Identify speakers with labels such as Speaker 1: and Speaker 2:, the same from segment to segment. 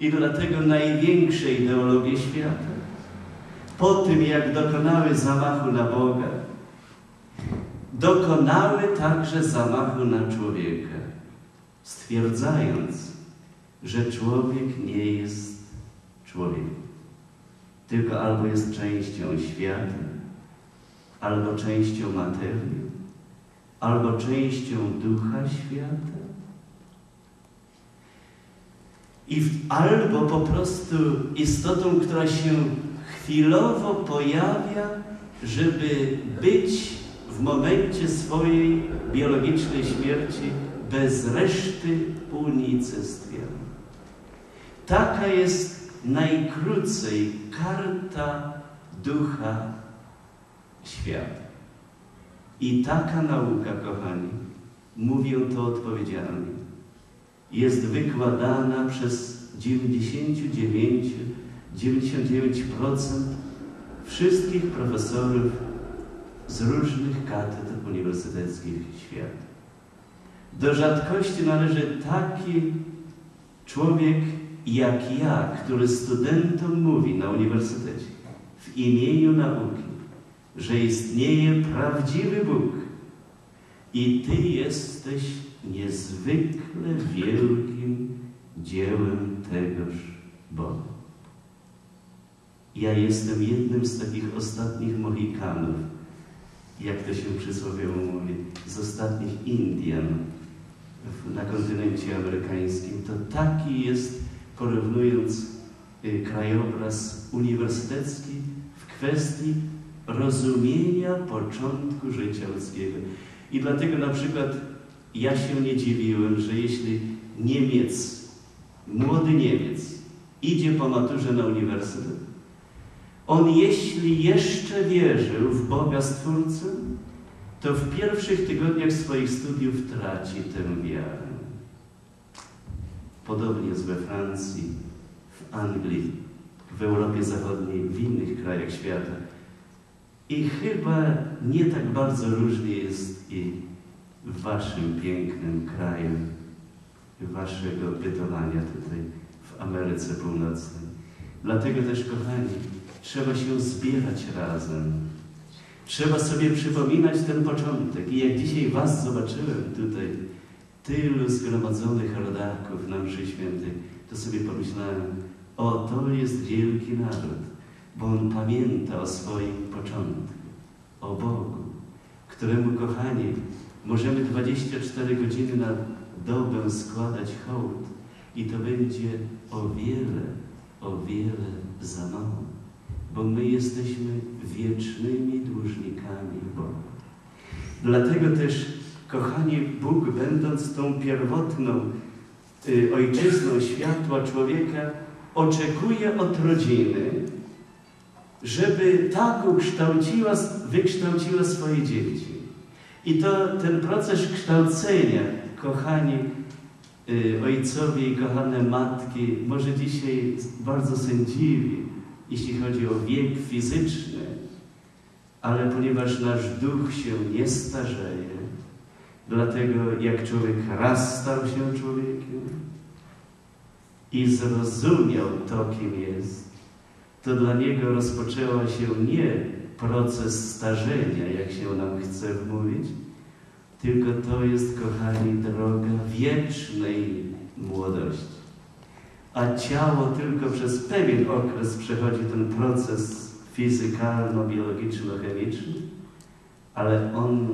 Speaker 1: i dlatego największe ideologie świata, po tym jak dokonały zamachu na Boga, dokonały także zamachu na człowieka, stwierdzając, że człowiek nie jest człowiekiem, tylko albo jest częścią świata, albo częścią materii, albo częścią ducha świata, i w, albo po prostu istotą, która się chwilowo pojawia, żeby być w momencie swojej biologicznej śmierci bez reszty unicestwiona. Taka jest najkrócej karta ducha świata. I taka nauka, kochani, mówię to odpowiedzialnie, jest wykładana przez 99, 99% wszystkich profesorów z różnych katedr uniwersyteckich świata. Do rzadkości należy taki człowiek jak ja, który studentom mówi na uniwersytecie w imieniu nauki, że istnieje prawdziwy Bóg i Ty jesteś niezwykle wielkim dziełem tegoż Boga. Ja jestem jednym z takich ostatnich Mohikanów, jak to się przysłowiowo mówi, z ostatnich Indian na kontynencie amerykańskim. To taki jest, porównując y, krajobraz uniwersytecki w kwestii rozumienia początku życia ludzkiego. I dlatego na przykład ja się nie dziwiłem, że jeśli Niemiec, młody Niemiec, idzie po maturze na uniwersytet, on jeśli jeszcze wierzył w Boga Stwórcę, to w pierwszych tygodniach swoich studiów traci tę wiarę. Podobnie jest we Francji, w Anglii, w Europie Zachodniej, w innych krajach świata. I chyba nie tak bardzo różnie jest i Waszym pięknym kraju, Waszego bytowania tutaj w Ameryce Północnej. Dlatego też, kochani, trzeba się zbierać razem. Trzeba sobie przypominać ten początek. I jak dzisiaj Was zobaczyłem tutaj, tylu zgromadzonych rodaków na mszy świętej, to sobie pomyślałem, o, to jest wielki naród, bo on pamięta o swoim początku, o Bogu, któremu, kochani, Możemy 24 godziny na dobę składać hołd i to będzie o wiele, o wiele za mało, bo my jesteśmy wiecznymi dłużnikami Boga. Dlatego też, kochani, Bóg, będąc tą pierwotną y, ojczyzną światła człowieka, oczekuje od rodziny, żeby tak ukształciła, wykształciła swoje dzieci. I to ten proces kształcenia, kochani y, ojcowie i kochane matki, może dzisiaj bardzo sędziwi, jeśli chodzi o wiek fizyczny, ale ponieważ nasz duch się nie starzeje, dlatego jak człowiek raz stał się człowiekiem i zrozumiał to, kim jest, to dla niego rozpoczęła się nie proces starzenia, jak się nam chce wmówić, tylko to jest, kochani, droga wiecznej młodości. A ciało tylko przez pewien okres przechodzi ten proces fizykalno-biologiczno-chemiczny, ale on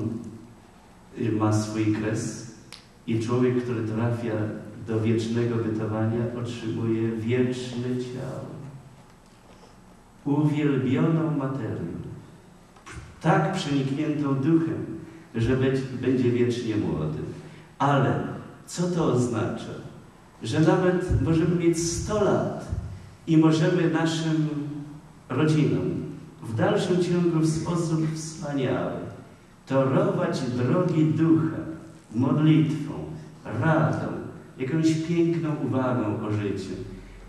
Speaker 1: ma swój kres i człowiek, który trafia do wiecznego bytowania, otrzymuje wieczne ciało, uwielbioną materię tak przenikniętą duchem, że będzie wiecznie młody. Ale co to oznacza? Że nawet możemy mieć 100 lat i możemy naszym rodzinom w dalszym ciągu w sposób wspaniały torować drogi ducha modlitwą, radą, jakąś piękną uwagą o życiu.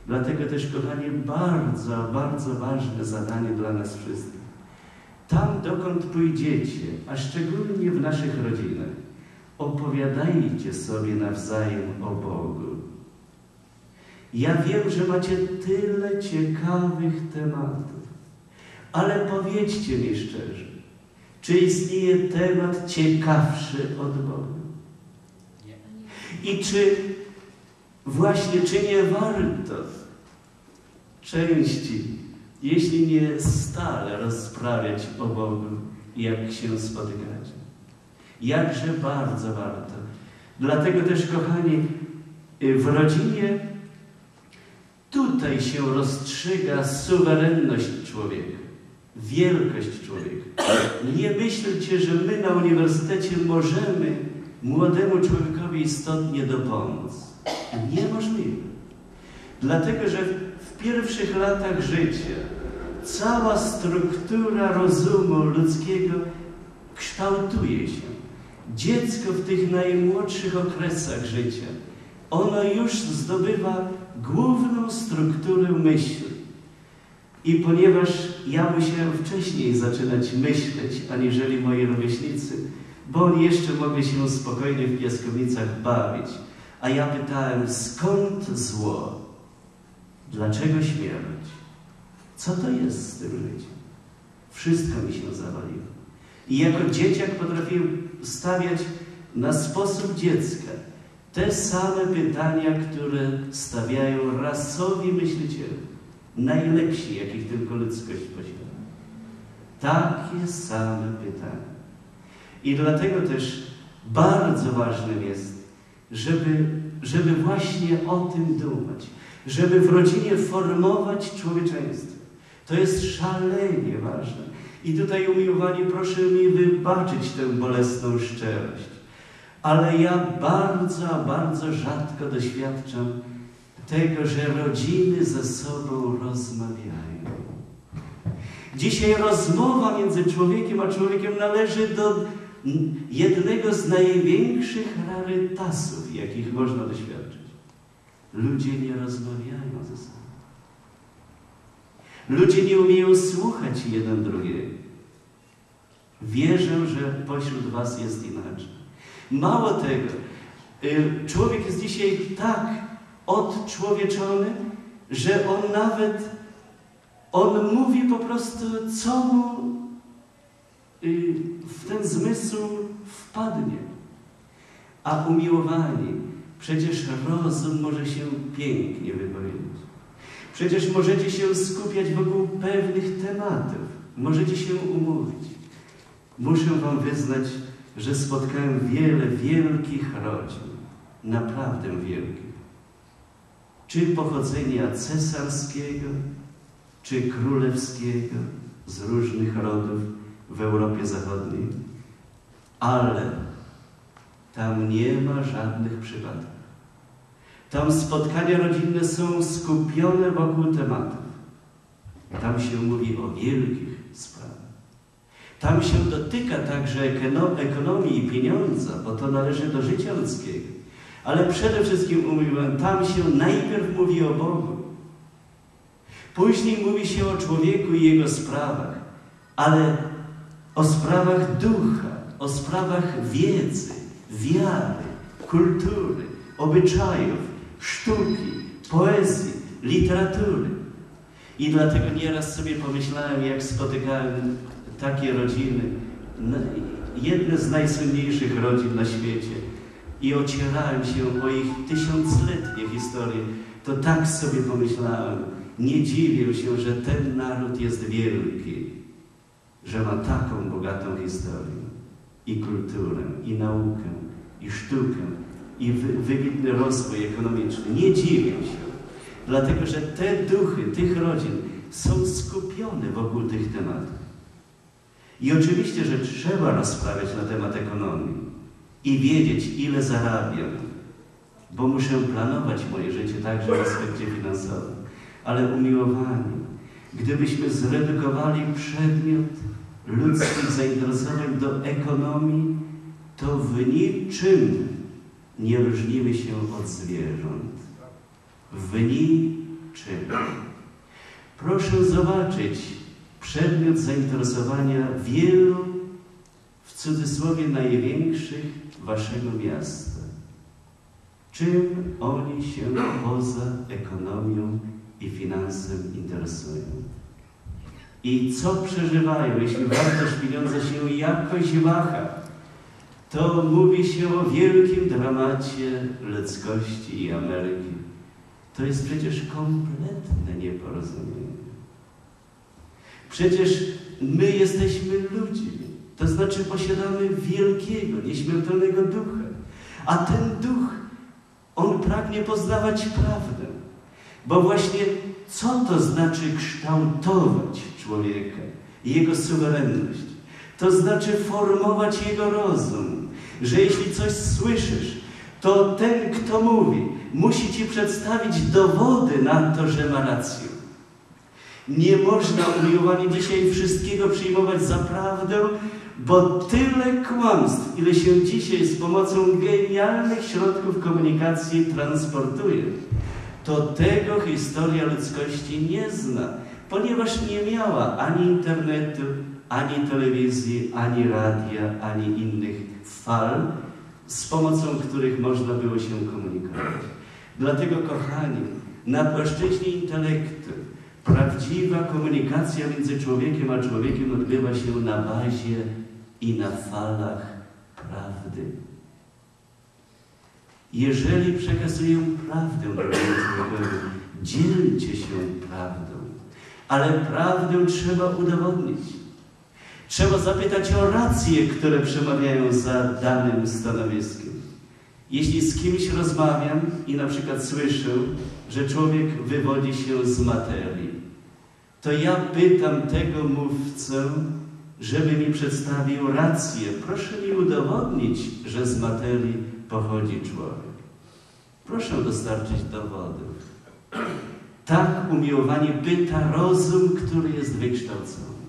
Speaker 1: Dlatego też, kochani, bardzo, bardzo ważne zadanie dla nas wszystkich tam, dokąd pójdziecie, a szczególnie w naszych rodzinach, opowiadajcie sobie nawzajem o Bogu. Ja wiem, że macie tyle ciekawych tematów, ale powiedzcie mi szczerze, czy istnieje temat ciekawszy od Boga? I czy właśnie, czy nie warto części, jeśli nie stale rozprawiać o Bogu, jak się spotykać? Jakże bardzo warto. Dlatego też, kochani, w rodzinie tutaj się rozstrzyga suwerenność człowieka, wielkość człowieka. Nie myślcie, że my na uniwersytecie możemy młodemu człowiekowi istotnie dopomóc. Niemożliwe. Dlatego, że w pierwszych latach życia cała struktura rozumu ludzkiego kształtuje się. Dziecko w tych najmłodszych okresach życia, ono już zdobywa główną strukturę myśli. I ponieważ ja musiałem wcześniej zaczynać myśleć, aniżeli moi rówieśnicy, bo oni jeszcze mogli się spokojnie w piaskownicach bawić, a ja pytałem, skąd zło? Dlaczego śmierć? Co to jest z tym życiem? Wszystko mi się zawaliło. I jako dzieciak potrafiłem stawiać na sposób dziecka te same pytania, które stawiają rasowi myśliciele, najlepsi, jakich tylko ludzkość posiada. Takie same pytania. I dlatego też bardzo ważnym jest, żeby, żeby właśnie o tym dumać, żeby w rodzinie formować człowieczeństwo. To jest szalenie ważne. I tutaj, umiłowani, proszę mi wybaczyć tę bolesną szczerość. Ale ja bardzo, bardzo rzadko doświadczam tego, że rodziny ze sobą rozmawiają. Dzisiaj rozmowa między człowiekiem a człowiekiem należy do jednego z największych rarytasów, jakich można doświadczyć. Ludzie nie rozmawiają ze sobą. Ludzie nie umieją słuchać jeden drugiego. Wierzę, że pośród Was jest inaczej. Mało tego, y, człowiek jest dzisiaj tak odczłowieczony, że on nawet, on mówi po prostu, co mu y, w ten zmysł wpadnie. A umiłowani, przecież rozum może się pięknie wypowiedzieć. Przecież możecie się skupiać wokół pewnych tematów. Możecie się umówić. Muszę Wam wyznać, że spotkałem wiele wielkich rodzin. Naprawdę wielkich. Czy pochodzenia cesarskiego, czy królewskiego, z różnych rodów w Europie Zachodniej. Ale tam nie ma żadnych przypadków. Tam spotkania rodzinne są skupione wokół tematów. Tam się mówi o wielkich sprawach. Tam się dotyka także ekonomii i pieniądza, bo to należy do życia ludzkiego. Ale przede wszystkim mówiłem, tam się najpierw mówi o Bogu. Później mówi się o człowieku i jego sprawach, ale o sprawach ducha, o sprawach wiedzy, wiary, kultury, obyczajów, sztuki, poezji, literatury. I dlatego nieraz sobie pomyślałem, jak spotykałem takie rodziny, jedne z najsłynniejszych rodzin na świecie, i ocierałem się o ich tysiącletnie historie, to tak sobie pomyślałem, nie dziwię się, że ten naród jest wielki, że ma taką bogatą historię i kulturę, i naukę, i sztukę, i wybitny rozwój ekonomiczny. Nie dziwię się, dlatego że te duchy tych rodzin są skupione wokół tych tematów. I oczywiście, że trzeba rozprawiać na temat ekonomii i wiedzieć, ile zarabiam, bo muszę planować moje życie także w aspekcie finansowym. Ale umiłowani, gdybyśmy zredukowali przedmiot ludzkich zainteresowań do ekonomii, to w niczym nie różnimy się od zwierząt. W niczym. Proszę zobaczyć przedmiot zainteresowania wielu, w cudzysłowie największych, waszego miasta. czym oni się poza ekonomią i finansem interesują. I co przeżywają, jeśli wartość pieniądza się jakoś waha, to mówi się o wielkim dramacie ludzkości i Ameryki. To jest przecież kompletne nieporozumienie. Przecież my jesteśmy ludźmi, to znaczy posiadamy wielkiego, nieśmiertelnego ducha. A ten duch, on pragnie poznawać prawdę. Bo właśnie co to znaczy kształtować człowieka i jego suwerenność? To znaczy formować jego rozum, że jeśli coś słyszysz, to ten, kto mówi, musi ci przedstawić dowody na to, że ma rację. Nie można umiłowanie dzisiaj wszystkiego przyjmować za prawdę, bo tyle kłamstw, ile się dzisiaj z pomocą genialnych środków komunikacji transportuje, to tego historia ludzkości nie zna, ponieważ nie miała ani internetu, ani telewizji, ani radia, ani innych fal, z pomocą których można było się komunikować. Dlatego, kochani, na płaszczyźnie intelektu prawdziwa komunikacja między człowiekiem a człowiekiem odbywa się na bazie i na falach prawdy. Jeżeli przekazuję prawdę drugiemu dzielcie się prawdą, ale prawdę trzeba udowodnić. Trzeba zapytać o racje, które przemawiają za danym stanowiskiem. Jeśli z kimś rozmawiam i na przykład słyszę, że człowiek wywodzi się z materii, to ja pytam tego mówcę, żeby mi przedstawił rację. Proszę mi udowodnić, że z materii pochodzi człowiek. Proszę dostarczyć dowodów. Tak umiłowanie pyta rozum, który jest wykształcony.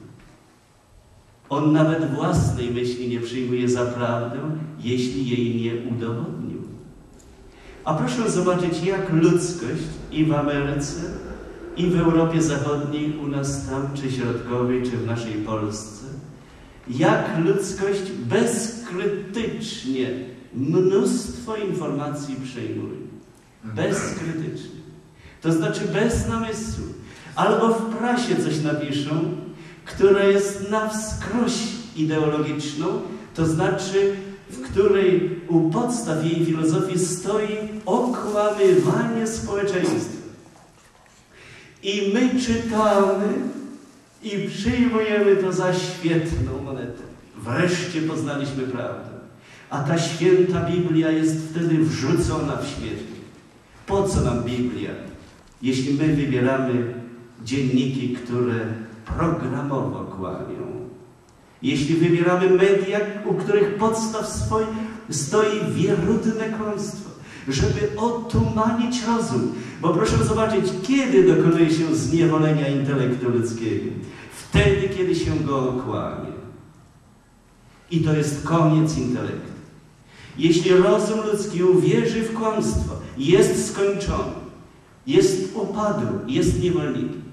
Speaker 1: On nawet własnej myśli nie przyjmuje za prawdę, jeśli jej nie udowodnił. A proszę zobaczyć, jak ludzkość i w Ameryce, i w Europie Zachodniej, u nas tam, czy środkowej, czy w naszej Polsce, jak ludzkość bezkrytycznie mnóstwo informacji przejmuje. Bezkrytycznie. To znaczy bez namysłu. Albo w prasie coś napiszą, która jest na wskroś ideologiczną, to znaczy w której u podstaw jej filozofii stoi okłamywanie społeczeństwa. I my czytamy i przyjmujemy to za świetną monetę. Wreszcie poznaliśmy prawdę. A ta święta Biblia jest wtedy wrzucona w śmietnik. Po co nam Biblia, jeśli my wybieramy dzienniki, które programowo kłamią? Jeśli wybieramy media, u których podstaw swoi, stoi wierutne kłamstwo, żeby otumanić rozum. Bo proszę zobaczyć, kiedy dokonuje się zniewolenia intelektu ludzkiego? Wtedy, kiedy się go okłamie. I to jest koniec intelektu. Jeśli rozum ludzki uwierzy w kłamstwo, jest skończony, jest upadły, jest niewolnikiem.